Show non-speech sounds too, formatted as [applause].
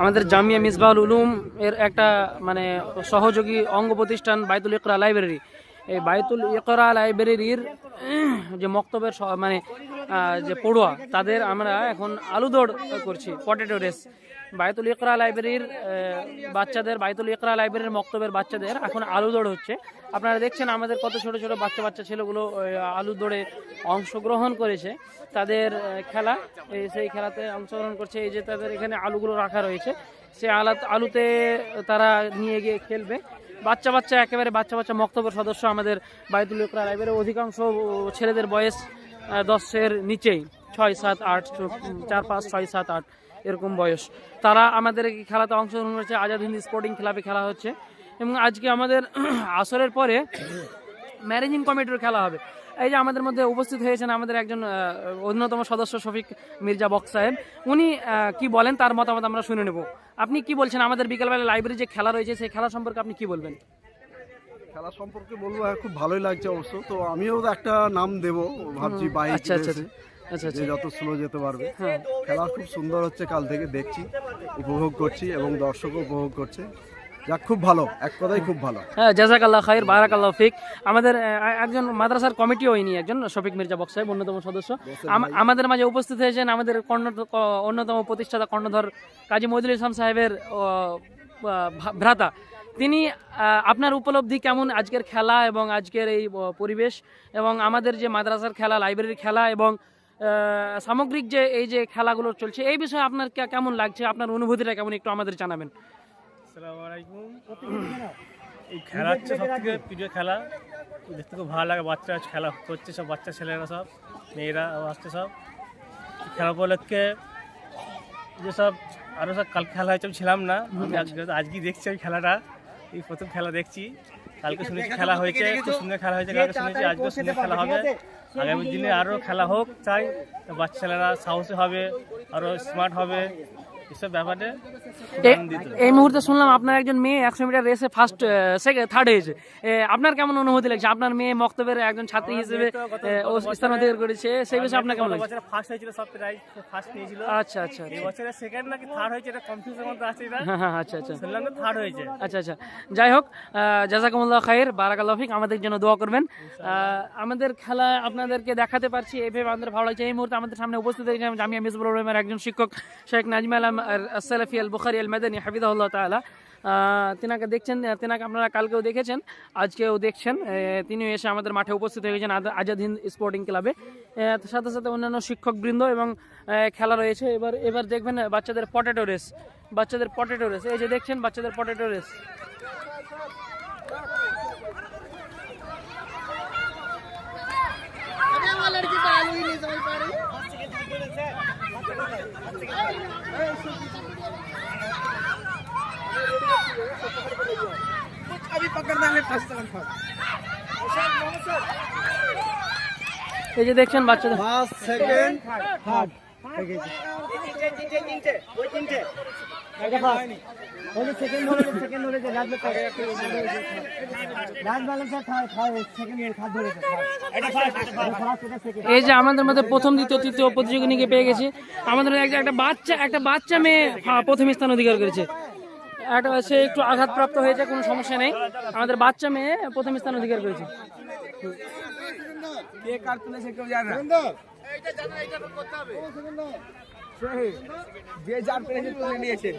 আমাদের জামিয়া মিসবাহুল উলুম এর একটা মানে সহযোগী অঙ্গ প্রতিষ্ঠান বাইতুল ইকরা লাইব্রেরি। এই বাইতুল ইকরা লাইব্রেরির যে মক্তবের মানে যে পড়ুয়া, তাদের আমরা এখন আলু দৌড় করছি পটেটো রেস বাইতুল ইকরা লাইব্রেরির বাচ্চাদের, বাইতুল ইকরা লাইব্রেরির মক্তবের বাচ্চাদের এখন আলু দৌড় হচ্ছে। আপনারা দেখছেন আমাদের কত ছোট ছোট বাচ্চা বাচ্চা ছেলেগুলো আলু দৌড়ে অংশগ্রহণ করেছে। তাদের খেলা সেই খেলাতে অংশগ্রহণ করছে। এই যে তাদের এখানে আলুগুলো রাখা রয়েছে, সে আলা আলুতে তারা নিয়ে গিয়ে খেলবে। বাচ্চা বাচ্চা, একেবারে বাচ্চা বাচ্চা মক্তব্য সদস্য আমাদের বাইতুল ইকরা লাইব্রেরির অধিকাংশ ছেলেদের বয়স দশের নিচেই। ছয়, সাত, আট চার, পাঁচ, ছয়, সাত, আট, এরকম বয়স। তারা আমাদের খেলাতে অংশগ্রহণ করেছে। আজাদ হিন্দ স্পোর্টিং ক্লাবে খেলা হচ্ছে। এবং আজকে আমাদের [clears throat] আসরের পরে ম্যানেজিং কমিটির খেলা হবে। এই যে আমাদের মধ্যে উপস্থিত হয়েছেন আমাদের একজন অন্যতম সদস্য শফিক মির্জা বক্স সাহেব। উনি কি বলেন তার মতামত আমরা শুনে নেব। আপনি কি বলছেন? আমাদের বিকেলবেলা লাইব্রেরি যে খেলা রয়েছে, সেই খেলা সম্পর্কে আপনি কি বলবেন? খেলা সম্পর্কে বলব হ্যাঁ, খুব ভালোই লাগছে অবশ্য। তো আমিও একটা নাম দেবো ভাবছি বাইক আচ্ছা আচ্ছা আচ্ছা যে আচ্ছা। যত স্লো যেতে পারবে। হ্যাঁ। খেলা খুব সুন্দর হচ্ছে কাল থেকে দেখছি উপভোগ করছি এবং দর্শকও উপভোগ করছে। যাক খুব ভালো এক কথাই খুব ভালো। হ্যাঁ জাজাকাল্লাহ খাইর বারাকাল্লাহ ফিক। আমাদের একজন মাদ্রাসার কমিটিও ইনি একজন শফিক মির্জা বক্স সাহেব অন্যতম সদস্য। আম- আমাদের মাঝে উপস্থিত হয়েছেন আমাদের কর্ণ অন্যতম প্রতিষ্ঠাতা কর্ণধর কাজী মজুল ইসলাম সাহেবের ভ্রাতা। তিনি আপনার উপলব্ধি কেমন আজকের খেলা এবং আজকের এই পরিবেশ এবং আমাদের যে মাদ্রাসার খেলা, লাইব্রেরির খেলা এবং সামগ্রিক যে এই যে খেলাগুলো চলছে, এই বিষয়ে আপনার কেমন লাগছে? আপনার অনুভূতিটা কেমন? একটু আমাদের জানাবেন। এই খেলা হচ্ছে সব থেকে প্রিয় খেলা। দেখতে খুব ভালো লাগে, বাচ্চারা খেলা করছে সব, বাচ্চা ছেলেরা সব, মেয়েরা আসছে সব। খেলা উপলক্ষে যেসব আরও সব কাল, খেলা হয়েছে আমি ছিলাম না। আমি আজকে, আজকেই দেখছি ওই খেলাটা। এই প্রথম খেলা দেখছি। কালকে শুনেছি খেলা হয়েছে খুব সুন্দর খেলা হয়েছে কালকে শুনেছি আজকে সুন্দর খেলা হবে। আগামী দিনে আরও খেলা হোক চাই বাচ্চা ছেলেরা সাহসী হবে আরও স্মার্ট হবে। এসব ব্যাপারে এই মুহূর্তে শুনলাম আপনার একজন মেয়ে একশো মিটার রেসে ফার্স্ট সেকেন্ড থার্ড হয়েছে। আপনার কেমন অনুভূতি লাগছে? আপনার মেয়ে মক্তবের একজন ছাত্রী হিসেবে স্থান অধিকার করেছে। সেই বিষয়ে আপনার কেমন লাগছে? ফার্স্ট হয়েছিল সব প্রাইজ ফার্স্ট নিয়েছিল। আচ্ছা আচ্ছা এই আচ্ছা বছরে সেকেন্ড নাকি থার্ড হয়েছে এটা কনফিউজের মধ্যে আছে এটা হ্যাঁ হ্যাঁ আচ্ছা আচ্ছা। শুনলাম থার্ড হয়েছে। আচ্ছা আচ্ছা। যাই হোক জাজাকুমুল্লাহ খাইর বারাকাল্লাহ ফিক আমাদের জন্য দোয়া করবেন। আমাদের খেলা আপনাদেরকে দেখাতে পারছি এইভাবে আমাদের ভালো লাগছে। এই মুহূর্তে আমাদের সামনে উপস্থিত হয়েছেন জামিয়া মিসবুল রহমানের একজন শিক্ষক শেখ নাজমা আলম। সালাফি আল বুখারি আল মেদানী হাফিদাহুল্লাহ তালা তেনাকে দেখছেন তেনাকে আপনারা কালকেও দেখেছেন, আজকেও দেখছেন। তিনিও এসে আমাদের মাঠে উপস্থিত হয়ে গেছেন আজাদ হিন্দ স্পোর্টিং ক্লাবে। সাথে সাথে অন্যান্য শিক্ষকবৃন্দ এবং খেলা রয়েছে। এবার এবার দেখবেন, বাচ্চাদের পটেটো রেস, বাচ্চাদের পটেটো রেস। এই যে দেখছেন, বাচ্চাদের পটেটো রেস। এই যে দেখছেন বাচ্চাদের ফার্স্ট সেকেন্ড থার্ড এই যে আমাদের মধ্যে প্রথম দ্বিতীয় তৃতীয় প্রতিযোগিনীকে পেয়ে গেছি। আমাদের একটা একটা বাচ্চা একটা বাচ্চা মেয়ে আহ, প্রথম স্থান অধিকার করেছে। একটা সে একটু আঘাতপ্রাপ্ত হয়েছে কোনো সমস্যা নেই। আমাদের বাচ্চা মেয়ে প্রথম স্থান অধিকার করেছে। যে যার পেরেছে তুলে নিয়েছে।